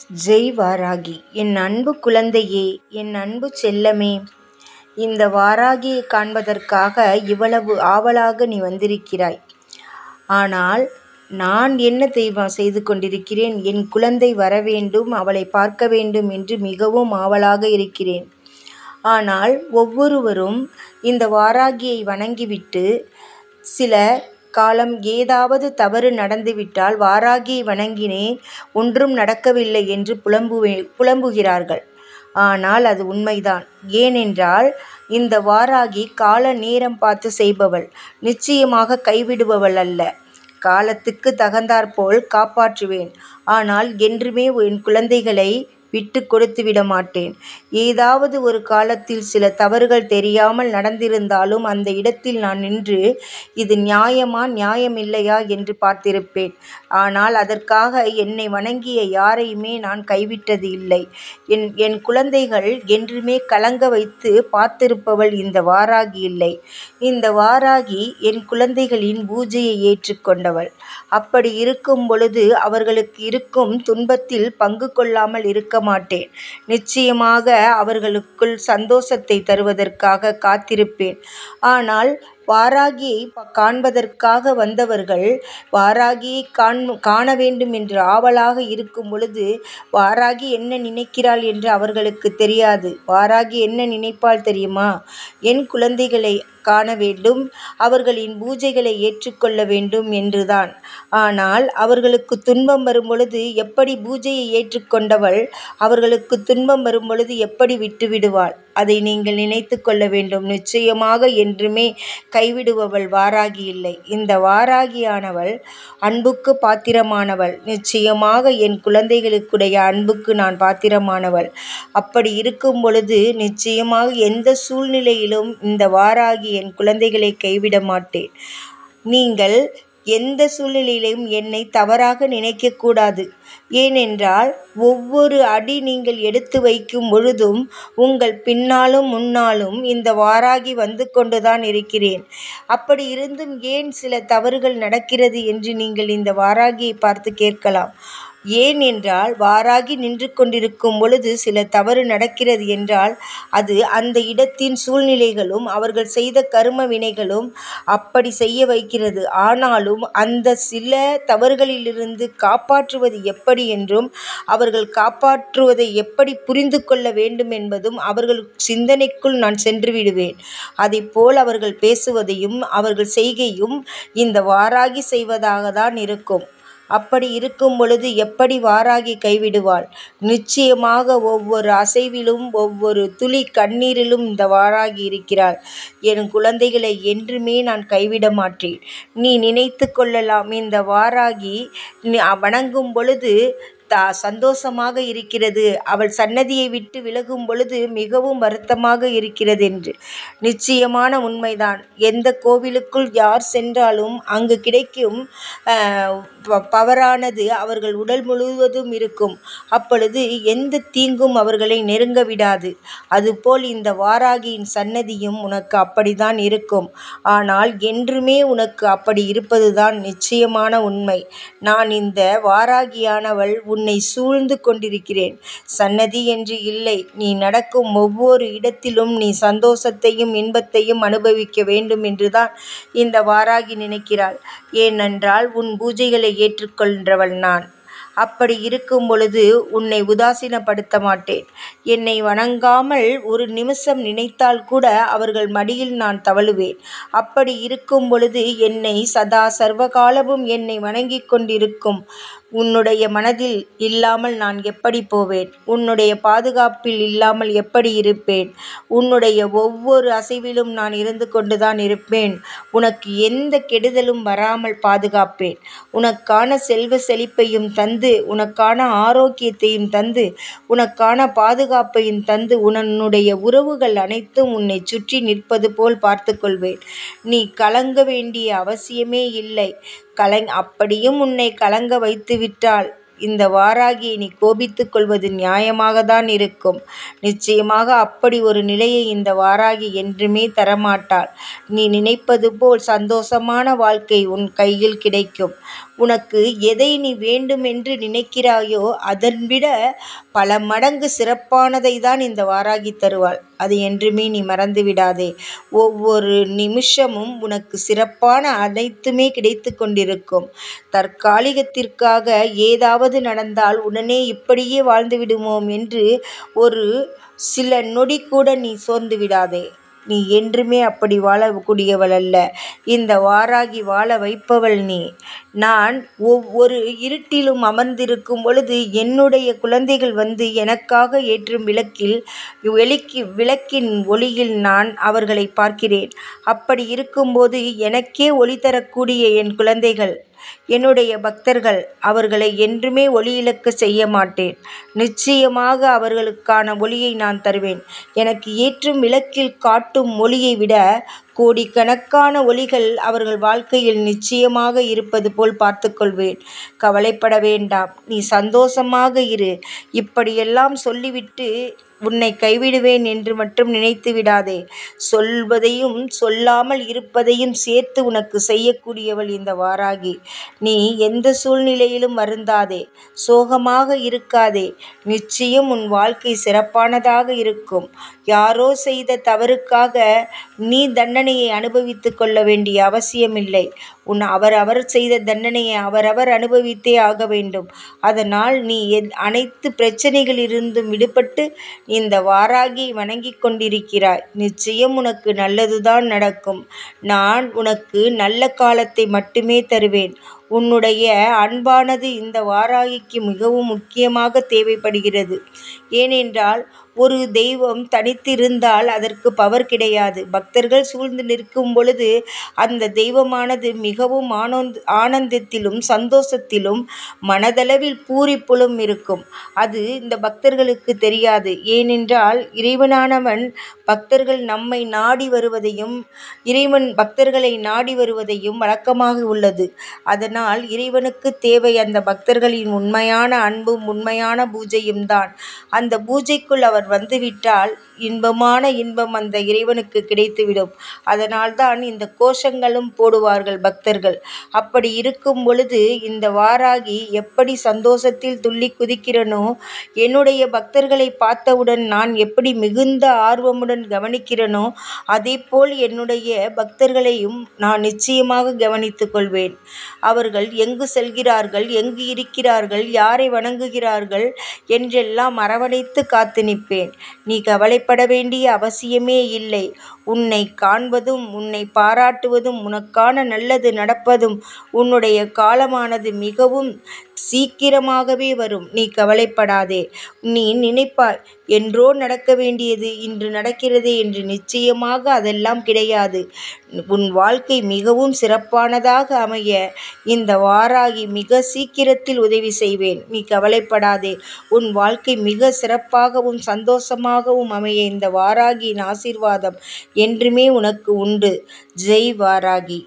ஜெய் வாராகி என் அன்பு குழந்தையே என் அன்பு செல்லமே இந்த வாராகியை காண்பதற்காக இவ்வளவு ஆவலாக நீ வந்திருக்கிறாய். ஆனால் நான் என்ன தெய்வம் செய்து கொண்டிருக்கிறேன்? என் குழந்தை வர வேண்டும் அவளை பார்க்க வேண்டும் என்று மிகவும் ஆவலாக இருக்கிறேன். ஆனால் ஒவ்வொருவரும் இந்த வாராகியை வணங்கிவிட்டு சில காலம் ஏதாவது தவறு நடந்துவிட்டால் வாராகியை வணங்கினேன் ஒன்றும் நடக்கவில்லை என்று புலம்புவே புலம்புகிறார்கள். ஆனால் அது உண்மைதான். ஏனென்றால் இந்த வாராகி கால நேரம் பார்த்து செய்பவள் நிச்சயமாக கைவிடுபவள் அல்ல. காலத்துக்கு தகுந்தாற்போல் காப்பாற்றுவேன். ஆனால் என்றுமே என் குழந்தைகளை விட்டு கொடுத்து விட மாட்டேன் ஏதாவது ஒரு காலத்தில் சில தவறுகள் தெரியாமல் நடந்திருந்தாலும் அந்த இடத்தில் நான் நின்று இது நியாயமா நியாயமில்லையா என்று பார்த்திருப்பேன். ஆனால் அதற்காக என்னை வணங்கிய யாரையுமே நான் கைவிட்டது இல்லை. என் என் குழந்தைகள் என்றுமே கலங்க வைத்து பார்த்திருப்பவள் இந்த வாராகி இல்லை. இந்த வாராகி என் குழந்தைகளின் பூஜையை ஏற்றுக்கொண்டவள் அப்படி இருக்கும் பொழுது அவர்களுக்கு இருக்கும் துன்பத்தில் பங்கு கொள்ளாமல் இருக்க மாட்டேன் நிச்சயமாக அவர்களுக்குள் சந்தோஷத்தை தருவதற்காக காத்திருப்பேன். ஆனால் வாராகியை காண்பதற்காக வந்தவர்கள் வாராகியை காண் காண வேண்டும் என்று ஆவலாக இருக்கும் பொழுது வாராகி என்ன நினைக்கிறாள் என்று அவர்களுக்கு தெரியாது. வாராகி என்ன நினைப்பாள் தெரியுமா? என் குழந்தைகளை காண வேண்டும் அவர்களின் பூஜைகளை ஏற்றுக்கொள்ள வேண்டும் என்றுதான். ஆனால் அவர்களுக்கு துன்பம் வரும்பொழுது எப்படி பூஜையை ஏற்றுக்கொண்டவள் அவர்களுக்கு துன்பம் வரும்பொழுது எப்படி விட்டுவிடுவாள்? அதை நீங்கள் நினைத்து கொள்ள வேண்டும். நிச்சயமாக என்றுமே கைவிடுபவள் வாராகி இல்லை. இந்த வாராகியானவள் அன்புக்கு பாத்திரமானவள். நிச்சயமாக என் குழந்தைகளுக்குடைய அன்புக்கு நான் பாத்திரமானவள். அப்படி இருக்கும் பொழுது நிச்சயமாக எந்த சூழ்நிலையிலும் இந்த வாராகி என் குழந்தைகளை கைவிட மாட்டேன். நீங்கள் எந்த சூழ்நிலையிலும் என்னை தவறாக நினைக்கக்கூடாது. ஏனென்றால் ஒவ்வொரு அடி நீங்கள் எடுத்து வைக்கும் பொழுதும் உங்கள் பின்னாலும் முன்னாலும் இந்த வாராகி வந்து கொண்டுதான் இருக்கிறேன். அப்படி இருந்தும் ஏன் சில தவறுகள் நடக்கிறது என்று நீங்கள் இந்த வாராகியை பார்த்து கேட்கலாம். ஏன் என்றால் வாராகி நின்று கொண்டிருக்கும் பொழுது சில தவறு நடக்கிறது என்றால் அது அந்த இடத்தின் சூழ்நிலைகளும் அவர்கள் செய்த கரும வினைகளும் அப்படி செய்ய வைக்கிறது. ஆனாலும் அந்த சில தவறுகளிலிருந்து காப்பாற்றுவது எப்படி என்றும் அவர்கள் காப்பாற்றுவதை எப்படி புரிந்து கொள்ள வேண்டும் என்பதும் அவர்கள் சிந்தனைக்குள் நான் சென்று விடுவேன். போல் அவர்கள் பேசுவதையும் அவர்கள் செய்கையும் இந்த வாராகி செய்வதாக தான் இருக்கும். அப்படி இருக்கும் பொழுது எப்படி வாராகி கைவிடுவாள்? நிச்சயமாக ஒவ்வொரு அசைவிலும் ஒவ்வொரு துளி கண்ணீரிலும் இந்த வாராகி இருக்கிறாள். என் குழந்தைகளை என்றுமே நான் கைவிட மாட்டேன். நீ நினைத்து கொள்ளலாம் இந்த வாராகி வணங்கும் பொழுது தா சந்தோஷமாக இருக்கிறது. அவள் சன்னதியை விட்டு விலகும் பொழுது மிகவும் வருத்தமாக இருக்கிறது என்று. நிச்சயமான உண்மைதான். எந்த கோவிலுக்குள் யார் சென்றாலும் அங்கு கிடைக்கும் பவரானது அவர்கள் உடல் முழுவதும் இருக்கும். அப்பொழுது எந்த தீங்கும் அவர்களை நெருங்க விடாது. அதுபோல் இந்த வாராகியின் சன்னதியும் உனக்கு அப்படித்தான் இருக்கும். ஆனால் என்றுமே உனக்கு அப்படி இருப்பதுதான் நிச்சயமான உண்மை. நான் இந்த வாராகியானவள் உன்னை சூழ்ந்து கொண்டிருக்கிறேன். சன்னதி என்று இல்லை. நீ நடக்கும் ஒவ்வொரு இடத்திலும் நீ சந்தோஷத்தையும் இன்பத்தையும் அனுபவிக்க வேண்டும் என்றுதான் இந்த வாராகி நினைக்கிறாள். ஏனென்றால் உன் பூஜைகளை ஏற்றுக்கொள்கிறவள் நான். அப்படி இருக்கும் பொழுது உன்னை உதாசீனப்படுத்த மாட்டேன் என்னை வணங்காமல் ஒரு நிமிஷம் நினைத்தால் கூட அவர்கள் மடியில் நான் தவழுவேன். அப்படி இருக்கும் பொழுது என்னை சதா சர்வகாலமும் என்னை வணங்கிக் கொண்டிருக்கும். உன்னுடைய மனதில் இல்லாமல் நான் எப்படி போவேன்? உன்னுடைய பாதுகாப்பில் இல்லாமல் எப்படி இருப்பேன்? உன்னுடைய ஒவ்வொரு அசைவிலும் நான் இருந்து கொண்டுதான் இருப்பேன். உனக்கு எந்த கெடுதலும் வராமல் பாதுகாப்பேன். உனக்கான செல்வ செழிப்பையும் தந்து உனக்கான ஆரோக்கியத்தையும் தந்து உனக்கான பாதுகாப்பையும் தந்து உன்னுடைய உறவுகள் அனைத்தும் உன்னை சுற்றி நிற்பது போல் பார்த்துக்கொள்வேன். நீ கலங்க வேண்டிய அவசியமே இல்லை. கலங் அப்படியும் உன்னை கலங்க வைத்துவிட்டால் இந்த வாராகி நீ கோபித்துக் கொள்வது நியாயமாகத்தான் இருக்கும். நிச்சயமாக அப்படி ஒரு நிலையை இந்த வாராகி என்றுமே தரமாட்டாள். நீ நினைப்பது போல் சந்தோஷமான வாழ்க்கை உன் கையில் கிடைக்கும். உனக்கு எதை நீ வேண்டுமென்று நினைக்கிறாயோ அதன்விட பல மடங்கு சிறப்பானதை தான் இந்த வாராகி தருவாள். அது என்றுமே நீ மறந்து விடாதே ஒவ்வொரு நிமிஷமும் உனக்கு சிறப்பான அனைத்துமே கிடைத்து கொண்டிருக்கும். தற்காலிகத்திற்காக ஏதாவது நடந்தால் உடனே இப்படியே வாழ்ந்துவிடுவோம் என்று ஒரு சில நொடி கூட நீ சோர்ந்து விடாதே. நீ என்றுமே அப்படி வாழக்கூடியவள் அல்ல. இந்த வாராகி வாழ வைப்பவள் நீ. நான் ஒவ்வொரு இருட்டிலும் அமர்ந்திருக்கும் பொழுது என்னுடைய குழந்தைகள் வந்து எனக்காக ஏற்றும் விளக்கில் விளக்கின் ஒளியில் நான் அவர்களை பார்க்கிறேன். அப்படி இருக்கும்போது எனக்கே ஒளி தரக்கூடிய என் குழந்தைகள் என்னுடைய பக்தர்கள் அவர்களை என்றுமே ஒளி செய்ய மாட்டேன். நிச்சயமாக அவர்களுக்கான ஒளியை நான் தருவேன். எனக்கு ஏற்றும் விளக்கில் காட்டும் ஒளியை விட கோடிக்கணக்கான ஒளிகள் அவர்கள் வாழ்க்கையில் நிச்சயமாக இருப்பது போல் பார்த்துக்கொள்வேன் கவலைப்பட வேண்டாம். நீ சந்தோஷமாக இரு. இப்படியெல்லாம் சொல்லிவிட்டு உன்னை கைவிடுவேன் என்று மட்டும் நினைத்து விடாதே. சொல்வதையும் சொல்லாமல் இருப்பதையும் சேர்த்து உனக்கு செய்யக்கூடியவள் இந்த வாராகி. நீ எந்த சூழ்நிலையிலும் வருந்தாதே. சோகமாக இருக்காதே. நிச்சயம் உன் வாழ்க்கை சிறப்பானதாக இருக்கும். யாரோ செய்த தவறுக்காக நீ தண்டனையை அனுபவித்துக் கொள்ள வேண்டிய அவசியமில்லை. உன் அவர் அவர் செய்த தண்டனையை அவரவர் அனுபவித்தே ஆக வேண்டும். அதனால் நீ அனைத்து பிரச்சனைகளிலிருந்தும் விடுபட்டு இந்த வாராகியை வணங்கிக் கொண்டிருக்கிறாய். நிச்சயம் உனக்கு நல்லதுதான் நடக்கும். நான் உனக்கு நல்ல காலத்தை மட்டுமே தருவேன். உன்னுடைய அன்பானது இந்த வாராகிக்கு மிகவும் முக்கியமாக தேவைப்படுகிறது. ஏனென்றால் ஒரு தெய்வம் தனித்திருந்தால் அதற்கு பவர் கிடையாது. பக்தர்கள் சூழ்ந்து நிற்கும் பொழுது அந்த தெய்வமானது மிகவும் ஆனந்தத்திலும் சந்தோஷத்திலும் மனதளவில் பூரிப்புலும் இருக்கும். அது இந்த பக்தர்களுக்கு தெரியாது. ஏனென்றால் இறைவனானவன் பக்தர்கள் நம்மை நாடி வருவதையும் இறைவன் பக்தர்களை நாடி வருவதையும் வழக்கமாக உள்ளது. அதனால் இறைவனுக்கு தேவை அந்த பக்தர்களின் உண்மையான அன்பும் உண்மையான பூஜையும் தான். அந்த பூஜைக்குள் அவர் வந்துவிட்டால் இன்பமான இன்பம் அந்த இறைவனுக்கு கிடைத்துவிடும். அதனால்தான் இந்த கோஷங்களும் போடுவார்கள் பக்தர்கள். அப்படி இருக்கும் பொழுது இந்த வாராகி எப்படி சந்தோஷத்தில் துள்ளி குதிக்கிறனோ என்னுடைய பக்தர்களை பார்த்தவுடன் நான் எப்படி மிகுந்த ஆர்வமுடன் கவனிக்கிறேனோ அதேபோல் என்னுடைய பக்தர்களையும் நான் நிச்சயமாக கவனித்துக் கொள்வேன். அவர்கள் எங்கு செல்கிறார்கள் எங்கு இருக்கிறார்கள் யாரை வணங்குகிறார்கள் என்றெல்லாம் அரவணைத்து காத்து நிற்பேன். நீ கவலை பயப்பட வேண்டிய அவசியமே இல்லை. உன்னைக் காண்பதும் உன்னைப் பாராட்டுவதும் உனக்கான நல்லது நடப்பதும் உன்னுடைய காலமானது மிகவும் சீக்கிரமாகவே வரும். நீ கவலைப்படாதே. நீ நினைப்பாய் என்றோ நடக்க வேண்டியது இன்று நடக்கிறதே என்று நிச்சயமாக அதெல்லாம் கிடையாது. உன் வாழ்க்கை மிகவும் சிறப்பானதாக அமைய இந்த வாராகி மிக சீக்கிரத்தில் உதவி செய்வேன். நீ கவலைப்படாதே. உன் வாழ்க்கை மிக சிறப்பாகவும் சந்தோஷமாகவும் அமைய இந்த வாராகியின் ஆசீர்வாதம் என்றுமே உனக்கு உண்டு. ஜெய் வாராகி.